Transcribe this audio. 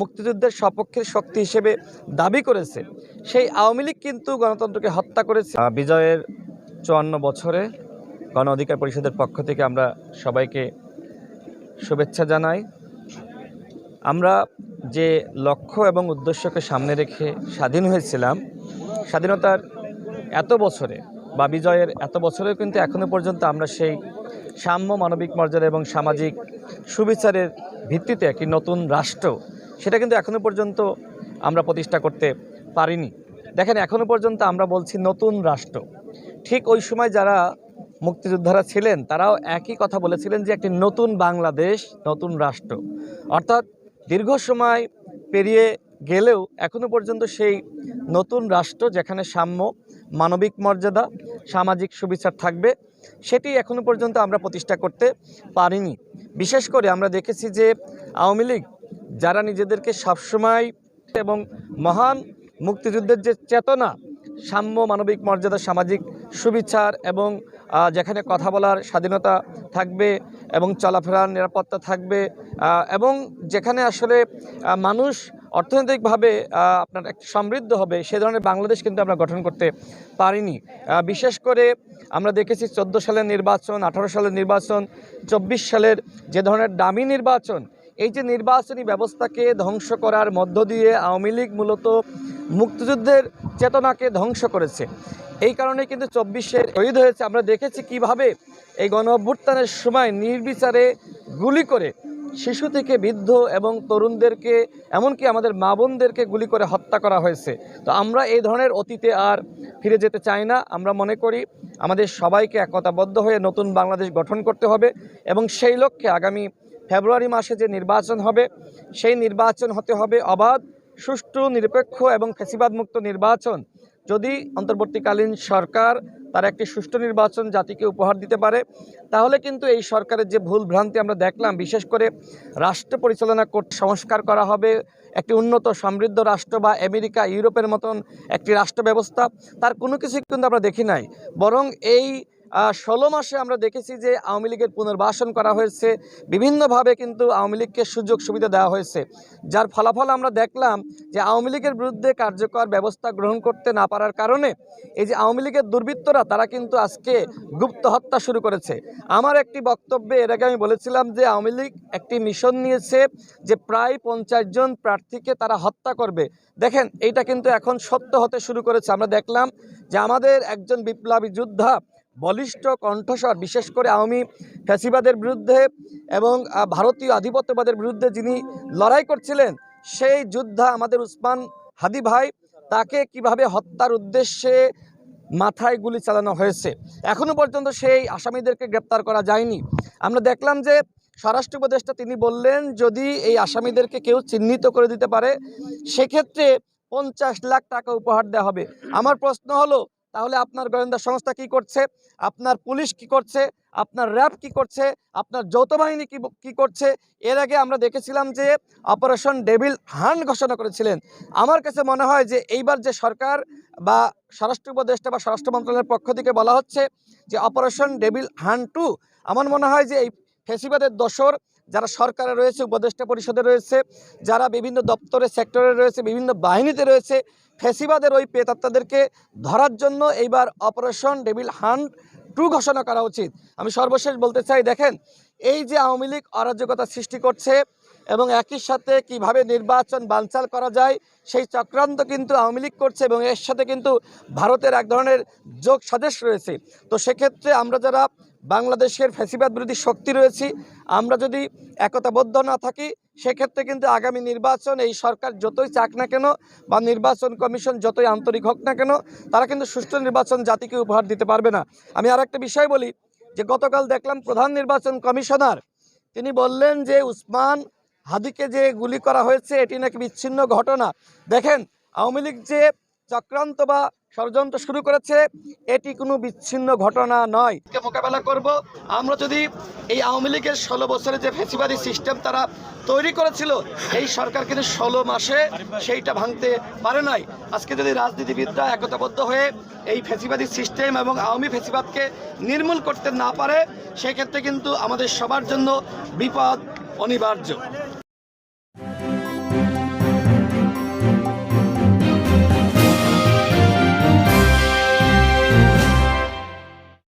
মুক্তিযুদ্ধের সপক্ষের শক্তি হিসেবে দাবি করেছে। সেই আওয়ামী লীগ কিন্তু গণতন্ত্রকে হত্যা করেছে। বিজয়ের চুয়ান্ন বছরে গণ অধিকার পরিষদের পক্ষ থেকে আমরা সবাইকে শুভেচ্ছা জানাই। আমরা যে লক্ষ্য এবং উদ্দেশ্যকে সামনে রেখে স্বাধীন হয়েছিলাম, স্বাধীনতার এত বছরে বা বিজয়ের এত বছরেও কিন্তু এখনও পর্যন্ত আমরা সেই সাম্য মানবিক মর্যাদা এবং সামাজিক সুবিচারের ভিত্তিতে একটি নতুন রাষ্ট্র সেটা কিন্তু এখনও পর্যন্ত আমরা প্রতিষ্ঠা করতে পারিনি। দেখেন, এখনও পর্যন্ত আমরা বলছি নতুন রাষ্ট্র। ঠিক ওই সময় যারা মুক্তিযোদ্ধারা ছিলেন, তারাও একই কথা বলেছিলেন যে একটি নতুন বাংলাদেশ, নতুন রাষ্ট্র। অর্থাৎ দীর্ঘ সময় পেরিয়ে গেলেও এখনও পর্যন্ত সেই নতুন রাষ্ট্র যেখানে সাম্য, মানবিক মর্যাদা, সামাজিক সুবিচার থাকবে, সেটি এখনও পর্যন্ত আমরা প্রতিষ্ঠা করতে পারিনি। বিশেষ করে আমরা দেখেছি যে আওয়ামী লীগ যারা নিজেদেরকে সবসময় এবং মহান মুক্তিযুদ্ধের যে চেতনা, সাম্য, মানবিক মর্যাদা, সামাজিক সুবিচার এবং যেখানে কথা বলার স্বাধীনতা থাকবে এবং চলাফেরার নিরাপত্তা থাকবে এবং যেখানে আসলে মানুষ অর্থনৈতিকভাবে আপনার একটি সমৃদ্ধ হবে, সে ধরনের বাংলাদেশ কিন্তু আমরা গঠন করতে পারিনি। বিশেষ করে আমরা দেখেছি চোদ্দ সালের নির্বাচন, আঠারো সালের নির্বাচন, চব্বিশ সালের যে ধরনের দামি নির্বাচন এই যে নির্বাচনী ব্যবস্থাকে ধ্বংস করার মধ্য দিয়ে আওয়ামী লীগ মূলত মুক্তিযুদ্ধের চেতনাকে ধ্বংস করেছে। এই কারণে কিন্তু চব্বিশে শহীদ হয়েছে। আমরা দেখেছি কীভাবে এই গণ অভ্যুত্থানের সময় নির্বিচারে গুলি করে শিশু থেকে বৃদ্ধ এবং তরুণদেরকে, এমনকি আমাদের মা বোনদেরকে গুলি করে হত্যা করা হয়েছে। তো আমরা এই ধরনের অতীতে আর ফিরে যেতে চাই না। আমরা মনে করি আমাদের সবাইকে একতাবদ্ধ হয়ে নতুন বাংলাদেশ গঠন করতে হবে এবং সেই লক্ষ্যে আগামী ফেব্রুয়ারি মাসে যে নির্বাচন হবে, সেই নির্বাচন হতে হবে অবাধ, সুষ্ঠু, নিরপেক্ষ এবং ফেসিবাদ মুক্ত নির্বাচন। যদি অন্তর্বর্তীকালীন সরকার তার একটি সুষ্ঠু নির্বাচন জাতিকে উপহার দিতে পারে, তাহলে কিন্তু এই সরকারের যে ভুল ভ্রান্তি আমরা দেখলাম, বিশেষ করে রাষ্ট্র পরিচালনা সংস্কার করা হবে, একটি উন্নত সমৃদ্ধ রাষ্ট্র বা আমেরিকা, ইউরোপের মতন একটি রাষ্ট্র ব্যবস্থা, তার কোনো কিছু কিন্তু আমরা দেখি নাই। বরং এই ষোলো মাসে আমরা দেখেছি যে আওয়ামী লীগের পুনর্বাসন করা হয়েছে। বিভিন্নভাবে কিন্তু আওয়ামী লীগকে সুযোগ সুবিধা দেওয়া হয়েছে। যার ফলাফল আমরা দেখলাম যে আওয়ামী লীগের বিরুদ্ধে কার্যকর ব্যবস্থা গ্রহণ করতে না পারার কারণে এই যে আওয়ামী লীগের দুর্বৃত্তরা, তারা কিন্তু আজকে গুপ্ত হত্যা শুরু করেছে। আমার একটি বক্তব্যে এর আগে আমি বলেছিলাম যে আওয়ামী লীগ একটি মিশন নিয়েছে যে প্রায় পঞ্চাশ জন প্রার্থীকে তারা হত্যা করবে। দেখেন, এইটা কিন্তু এখন সত্য হতে শুরু করেছে। আমরা দেখলাম যে আমাদের একজন বিপ্লবী যোদ্ধা বলিষ্ঠ কণ্ঠস্বর, বিশেষ করে আওয়ামী ফ্যাসিবাদের বিরুদ্ধে এবং ভারতীয় আধিপত্যবাদের বিরুদ্ধে যিনি লড়াই করছিলেন, সেই যোদ্ধা আমাদের উসমান হাদি ভাই, তাকে কীভাবে হত্যার উদ্দেশ্যে মাথায় গুলি চালানো হয়েছে, এখনও পর্যন্ত সেই আসামিদেরকে গ্রেপ্তার করা যায়নি। আমরা দেখলাম যে স্বরাষ্ট্র উপদেষ্টা তিনি বললেন, যদি এই আসামিদেরকে কেউ চিহ্নিত করে দিতে পারে, সেক্ষেত্রে পঞ্চাশ লাখ টাকা উপহার দেওয়া হবে। আমার প্রশ্ন হলো তাহলে আপনার গোয়েন্দা সংস্থা কি করছে? আপনার পুলিশ কি করছে? আপনার র্যাব কি করছে? আপনার যৌথ বাহিনী কি কি করছে? এর আগে আমরা দেখেছিলাম যে অপারেশন ডেভিল হান্ট ঘোষণা করেছিলেন। আমার কাছে মনে হয় যে এইবার যে সরকার বা স্বরাষ্ট্র উপদেষ্টা বা স্বরাষ্ট্র মন্ত্রণালয়ের পক্ষ থেকে বলা হচ্ছে যে অপারেশন ডেভিল হান্ড টু, আমার মনে হয় যে এই ফেসিবাদের দোসর যারা সরকারে রয়েছে, উপদেষ্টা পরিষদে রয়েছে, যারা বিভিন্ন দপ্তরে, সেক্টরে রয়েছে, বিভিন্ন বাহিনীতে রয়েছে, ফেসিবাদের ওই পেতাত্তাদেরকে ধরার জন্য এইবার অপারেশন ডেভিল হান্ট টু ঘোষণা করা উচিত। আমি সর্বশেষ বলতে চাই, দেখেন, এই যে আওয়ামী লীগ অরাজকতা সৃষ্টি করছে এবং একই সাথে কীভাবে নির্বাচন বানচাল করা যায়, সেই চক্রান্ত কিন্তু আওয়ামী লীগ করছে এবং এর সাথে কিন্তু ভারতের এক ধরনের যোগ সাদেশ রয়েছে। তো সেক্ষেত্রে আমরা যারা বাংলাদেশের ফ্যাসিবাদ বিরোধী শক্তি রয়েছি। আমরা যদি একতাবদ্ধ না থাকি, সেক্ষেত্রে কিন্তু আগামী নির্বাচন এই সরকার যতই চাক না কেন, বা নির্বাচন কমিশন যতই আন্তরিক হোক না কেন, তারা কিন্তু সুষ্ঠু নির্বাচন জাতিকে উপহার দিতে পারবে না। আমি আর একটা বিষয় বলি, যে গতকাল দেখলাম প্রধান নির্বাচন কমিশনার, তিনি বললেন যে উসমান হাদিকে যে গুলি করা হয়েছে, এটি নাকি বিচ্ছিন্ন ঘটনা। দেখেন, আওয়ামী লীগ যে চক্রান্ত বা ষড়যন্ত্র শুরু করেছে, এটি কোনো বিচ্ছিন্ন ঘটনা নয়। মোকাবেলা করব? আমরা যদি এই আওয়ামী লীগের ষোলো বছরে যে ফেসিবাদী সিস্টেম তারা তৈরি করেছিল, এই সরকার কিন্তু ষোলো মাসে সেইটা ভাঙতে পারে নাই। আজকে যদি রাজনীতিবিদরা একতাবদ্ধ হয়ে এই ফেসিবাদী সিস্টেম এবং আওয়ামী ফেসিবাদকে নির্মূল করতে না পারে, সেক্ষেত্রে কিন্তু আমাদের সবার জন্য বিপদ অনিবার্য।